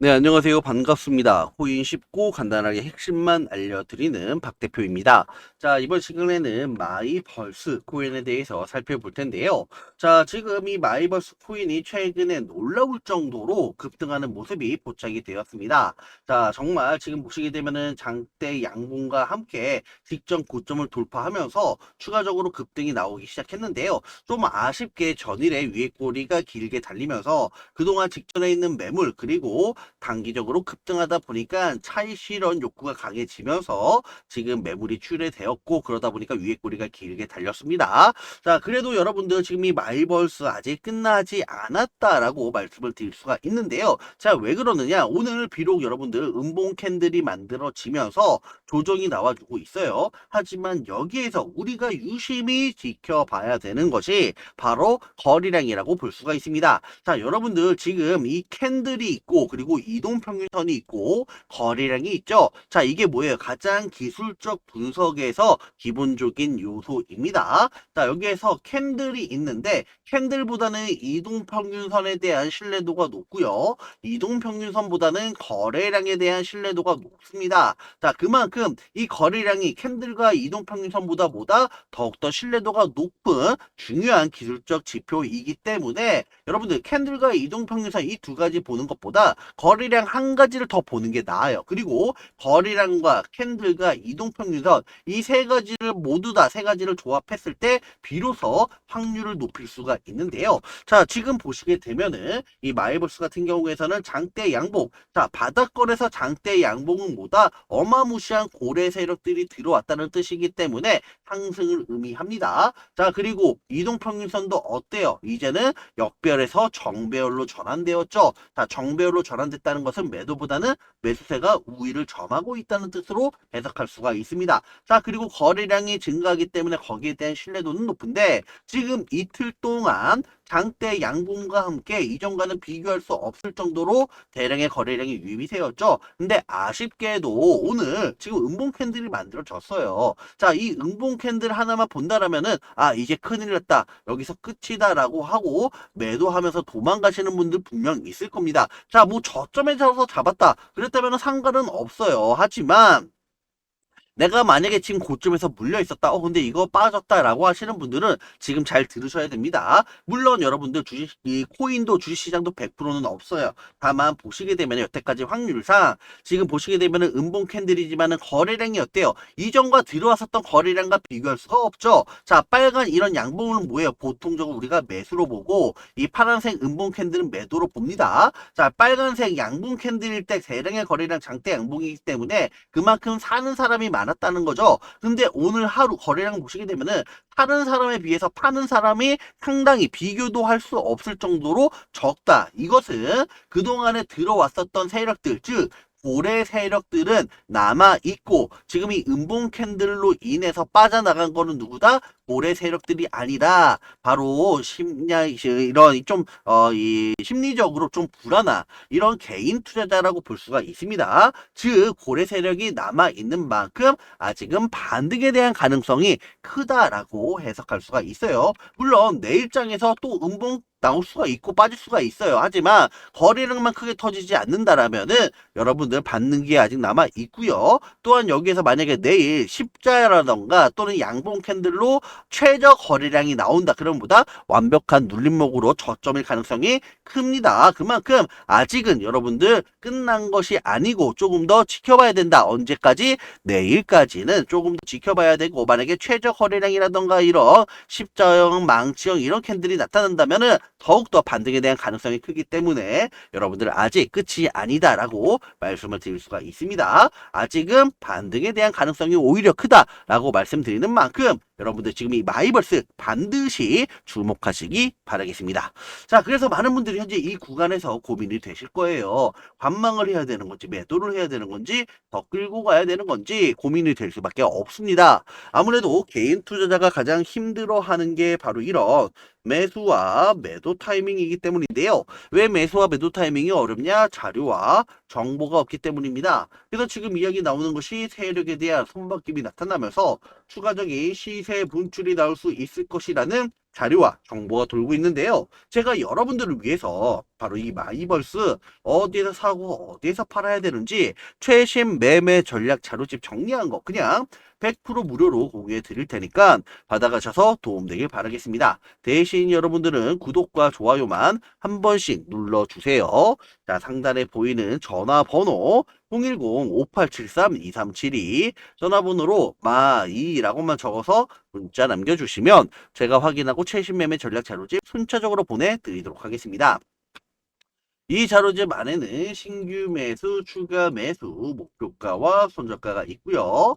네, 안녕하세요. 반갑습니다. 코인 쉽고 간단하게 핵심만 알려드리는 박 대표입니다. 자, 이번 시간에는 마이벌스 코인에 대해서 살펴볼 텐데요. 자, 지금 이 마이벌스 코인이 최근에 놀라울 정도로 급등하는 모습이 포착이 되었습니다. 자, 정말 지금 보시게 되면은 장대 양봉과 함께 직전 고점을 돌파하면서 추가적으로 급등이 나오기 시작했는데요. 좀 아쉽게 전일에 위에 꼬리가 길게 달리면서 그동안 직전에 있는 매물 그리고 단기적으로 급등하다 보니까 차익 실현 욕구가 강해지면서 지금 매물이 출회되었고 그러다 보니까 위에 꼬리가 길게 달렸습니다. 자, 그래도 여러분들 지금 이 마이벌스 아직 끝나지 않았다라고 말씀을 드릴 수가 있는데요. 자, 왜 그러느냐? 오늘 비록 여러분들 음봉 캔들이 만들어지면서 조정이 나와주고 있어요. 하지만 여기에서 우리가 유심히 지켜봐야 되는 것이 바로 거리량이라고 볼 수가 있습니다. 자, 여러분들 지금 이 캔들이 있고 그리고 이동 평균선이 있고 거리량이 있죠. 자, 이게 뭐예요? 가장 기술적 분석에서 기본적인 요소입니다. 자, 여기에서 캔들이 있는데 캔들보다는 이동 평균선에 대한 신뢰도가 높고요. 이동 평균선보다는 거래량에 대한 신뢰도가 높습니다. 자, 그만큼 이 거래량이 캔들과 이동 평균선보다 보다 더욱더 신뢰도가 높은 중요한 기술적 지표이기 때문에 여러분들 캔들과 이동 평균선 이 두 가지 보는 것보다 거 래량 한 가지를 더 보는 게 나아요. 그리고 거래량과 캔들과 이동평균선 이 세 가지를 모두 다 세 가지를 조합했을 때 비로소 확률을 높일 수가 있는데요. 자, 지금 보시게 되면은 이 마이버스 같은 경우에서는 장대 양봉. 자, 바닥권에서 장대 양봉은 뭐다? 어마무시한 고래 세력들이 들어왔다는 뜻이기 때문에 상승을 의미합니다. 자, 그리고 이동평균선도 어때요? 이제는 역별에서 정배열로 전환되었죠. 자, 정배열로 전환됐 다는 것은 매도보다는 매수세가 우위를 점하고 있다는 뜻으로 해석할 수가 있습니다. 자, 그리고 거래량이 증가하기 때문에 거기에 대한 신뢰도는 높은데 지금 이틀 동안 장대 양봉과 함께 이전과는 비교할 수 없을 정도로 대량의 거래량이 유입이 되었죠. 근데 아쉽게도 오늘 지금 음봉 캔들이 만들어졌어요. 자, 이 음봉 캔들 하나만 본다라면은 아, 이제 큰일 났다. 여기서 끝이다라고 하고 매도하면서 도망가시는 분들 분명 있을 겁니다. 자, 뭐 저점에 잡아서 잡았다. 그랬다면 상관은 없어요. 하지만 내가 만약에 지금 고점에서 물려 있었다. 어, 근데 이거 빠졌다라고 하시는 분들은 지금 잘 들으셔야 됩니다. 물론 여러분들 주식, 이 코인도 주식시장도 100%는 없어요. 다만 보시게 되면 여태까지 확률상 지금 보시게 되면 은 음봉 캔들이지만은 거래량이 어때요? 이전과 들어왔었던 거래량과 비교할 수가 없죠. 자, 빨간 이런 양봉은 뭐예요? 보통적으로 우리가 매수로 보고 이 파란색 음봉 캔들은 매도로 봅니다. 자, 빨간색 양봉 캔들일 때 대량의 거래량 장대 양봉이기 때문에 그만큼 사는 사람이 많 않았다는 거죠. 근데 오늘 하루 거래량 보시게 되면은 파는 사람에 비해서 파는 사람이 상당히 비교도 할 수 없을 정도로 적다. 이것은 그동안에 들어왔었던 세력들, 즉 고래 세력들은 남아 있고 지금 이 음봉 캔들로 인해서 빠져나간 거는 누구다? 고래 세력들이 아니라 바로 심야 이런 좀 어 이 심리적으로 좀 불안한 이런 개인 투자자라고 볼 수가 있습니다. 즉 고래 세력이 남아 있는 만큼 아직은 반등에 대한 가능성이 크다라고 해석할 수가 있어요. 물론 내 입장에서 또 음봉 나올 수가 있고 빠질 수가 있어요. 하지만 거래량만 크게 터지지 않는다라면은 여러분들 받는 게 아직 남아 있고요. 또한 여기에서 만약에 내일 십자라던가 또는 양봉 캔들로 최저 거래량이 나온다. 그럼 보다 완벽한 눌림목으로 저점일 가능성이 큽니다. 그만큼 아직은 여러분들 끝난 것이 아니고 조금 더 지켜봐야 된다. 언제까지? 내일까지는 조금 더 지켜봐야 되고 만약에 최저 거래량이라던가 이런 십자형, 망치형 이런 캔들이 나타난다면은 더욱더 반등에 대한 가능성이 크기 때문에 여러분들 아직 끝이 아니다라고 말씀을 드릴 수가 있습니다. 아직은 반등에 대한 가능성이 오히려 크다라고 말씀드리는 만큼 여러분들 지금 이 마이벌스 반드시 주목하시기 바라겠습니다. 자, 그래서 많은 분들이 현재 이 구간에서 고민이 되실 거예요. 관망을 해야 되는 건지, 매도를 해야 되는 건지, 더 끌고 가야 되는 건지 고민이 될 수밖에 없습니다. 아무래도 개인 투자자가 가장 힘들어 하는 게 바로 이런 매수와 매도 타이밍이기 때문인데요. 왜 매수와 매도 타이밍이 어렵냐? 자료와 정보가 없기 때문입니다. 그래서 지금 이야기 나오는 것이 세력에 대한 손바뀜이 나타나면서 추가적인 시세 분출이 나올 수 있을 것이라는 자료와 정보가 돌고 있는데요. 제가 여러분들을 위해서 바로 이 마이벌스 어디에서 사고 어디에서 팔아야 되는지 최신 매매 전략 자료집 정리한 거 그냥 100% 무료로 공유해 드릴 테니까 받아가셔서 도움되길 바라겠습니다. 대신 여러분들은 구독과 좋아요만 한 번씩 눌러주세요. 자, 상단에 보이는 전화번호 010-5873-2372 전화번호로 마이라고만 적어서 문자 남겨주시면 제가 확인하고 최신 매매 전략 자료집 순차적으로 보내드리도록 하겠습니다. 이 자료집 안에는 신규 매수, 추가 매수, 목표가와 손절가가 있고요.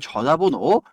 전화번호